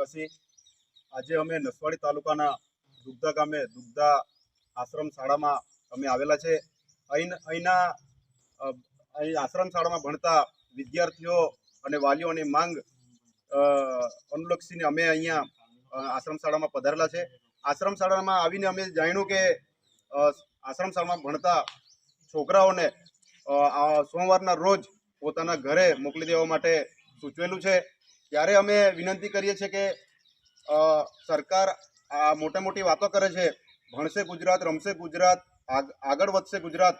આદિવાસી. આજે અમે નસવાડી તાલુકાના દુગ્ધા ગામે દુગ્ધા આશ્રમ શાળામાં અમે આવેલા છે. અહીં અહીંના અહીં આશ્રમ શાળામાં ભણતા વિદ્યાર્થીઓ અને વાલીઓની માંગ અનુલક્ષીને અમે અહીંયા આશ્રમ શાળામાં પધારેલા છે. આશ્રમ શાળામાં આવીને અમે જાણ્યું કે આશ્રમ શાળામાં ભણતા છોકરાઓને સોમવારના રોજ પોતાના ઘરે મોકલી દેવા માટે સૂચવેલું છે. ત્યારે અમે વિનંતી કરીએ છીએ કે સરકાર આ મોટા મોટી વાતો કરે છે. ભણશે ગુજરાત, રમશે ગુજરાત, આગ- આગળ વધશે ગુજરાત,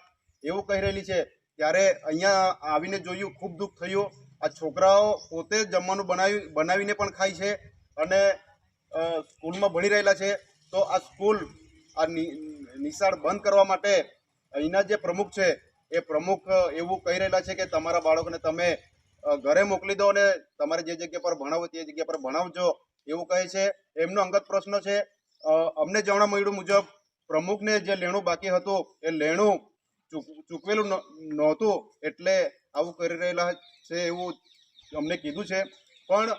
એવું કહી રહેલી છે. ત્યારે અહીંયા આવીને જોયું, ખૂબ દુઃખ થયું. આ છોકરાઓ પોતે જમવાનું બનાવી, બનાવીને પણ ખાય છે અને સ્કૂલમાં ભણી રહેલા છે. તો આ સ્કૂલ, આ નિશાળ બંધ કરવા માટે અહીંના જે પ્રમુખ છે, એ પ્રમુખ એવું કહી રહેલા છે કે, તમારા બાળકોને તમે ઘરે મોકલી દો અને તમારે જે જગ્યા પર ભણાવો તે જગ્યા પર ભણાવજો. એવું કહે છે. એમનો અંગત પ્રશ્ન છે. અમને જાણવા મળ્યું મુજબ પ્રમુખને જે લેણું બાકી હતું એ લેણું ચૂક- ચૂકવેલું નહોતું એટલે આવું કરી રહેલા છે એવું અમને કીધું છે. પણ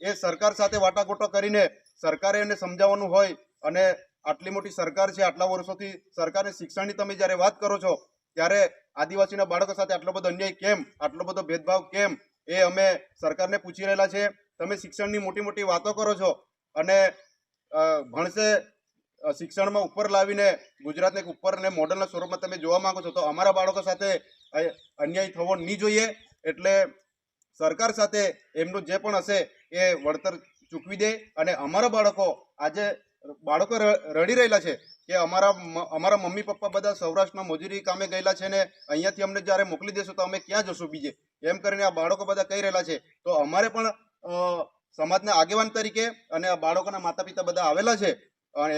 એ સરકાર સાથે વાટાઘોટો કરીને સરકારે એને સમજાવવાનું હોય અને આટલી મોટી સરકાર છે, આટલા વર્ષોથી સરકારે શિક્ષણની તમે જ્યારે વાત કરો છો, ત્યારે આદિવાસીના બાળકો સાથે આટલો બધો અન્યાય કેમ? આટલો બધો ભેદભાવ કેમ? એ અમે સરકારને પૂછી રહેલા છે. તમે શિક્ષણની મોટી મોટી વાતો કરો છો અને ભણશે શિક્ષણમાં ઉપર લાવીને ગુજરાતને ઉપર ને મોડલના સ્વરૂપમાં તમે જોવા માંગો છો તો અમારા બાળકો સાથે અન્યાય થવો નહીં જોઈએ. એટલે સરકાર સાથે એમનું જે પણ હશે એ વળતર ચૂકવી દે અને અમારા બાળકો આજે બાળકો રડી રહેલા છે કે અમારા અમારા મમ્મી પપ્પા બધા સૌરાષ્ટ્રમાં મજૂરી કામે ગયેલા છે ને અહીંયાથી અમને જ્યારે મોકલી દેશો તો અમે ક્યાં જશું બીજે? એમ કરીને આ બાળકો બધા કહી રહેલા છે. તો અમારે પણ સમાજના આગેવાન તરીકે અને આ બાળકોના માતા પિતા બધા આવેલા છે.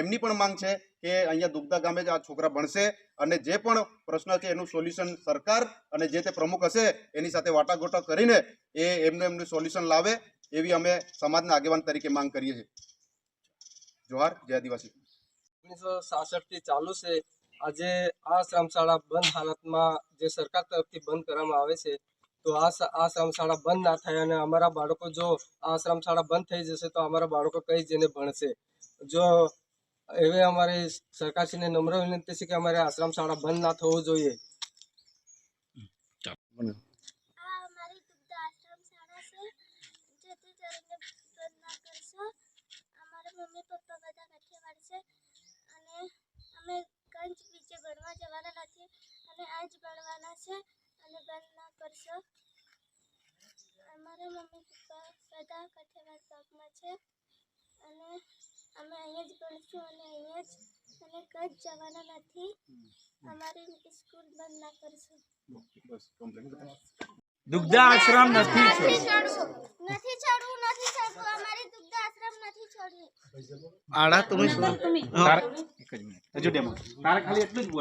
એમની પણ માંગ છે કે અહીંયા દુગ્ધા ગામે જ આ છોકરા ભણશે અને જે પણ પ્રશ્ન છે એનું સોલ્યુશન સરકાર અને જે તે પ્રમુખ હશે એની સાથે વાટાઘાટો કરીને એ એમને એમનું સોલ્યુશન લાવે એવી અમે સમાજના આગેવાન તરીકે માંગ કરીએ છીએ. જોહાર, જય આદિવાસી. ઓગણીસો સાસઠથી ચાલુ છે. આજે આ શ્રમશાળા બંધ હાલતમાં જે સરકાર તરફથી બંધ કરવામાં આવે છે તો આ સ- આ બંધ ના થાય અને અમારા બાળકો જો આશ્રમ શાળા બંધ થઈ જશે તો અમારા બાળકો કઈ જઈને ભણશે. જો એવી અમારી સરકારશ્રીને નમ્ર વિનંતી છે કે અમારે આશ્રમ શાળા બંધ ના થવું જોઈએ આ અમારી દુગ્ધ આશ્રમ શાળા છે જેથી કરીને બંધ ના કરશો અમારા મમ્મી પપ્પા બધા કાઠિયાવાડ છે અને અમે કંઈ જ બીજે ભણવા જવાના નથી અને આ જ ભણવાના છે અને બંધ ના કરશો અમારા મમ્મી પપ્પા બધા કાઠિયાવાડ ભાગમાં છે. અને અમે અહીંયા જ ભણશું અને અહીંયા જ અને કચ્છ જવાના નથી. અમારી સ્કૂલ બંધ ના કરશું. બસ દુગ્ધા આશ્રમ નથી છોડવું. નથી છોડવું નથી છોડવું. અમારી દુગ્ધ આશ્રમ નથી છોડવું. આડા તમે શું? તારે- એક જ મિનિટ. હજુ ડેમો. તારે ખાલી એટલું જ બોલ.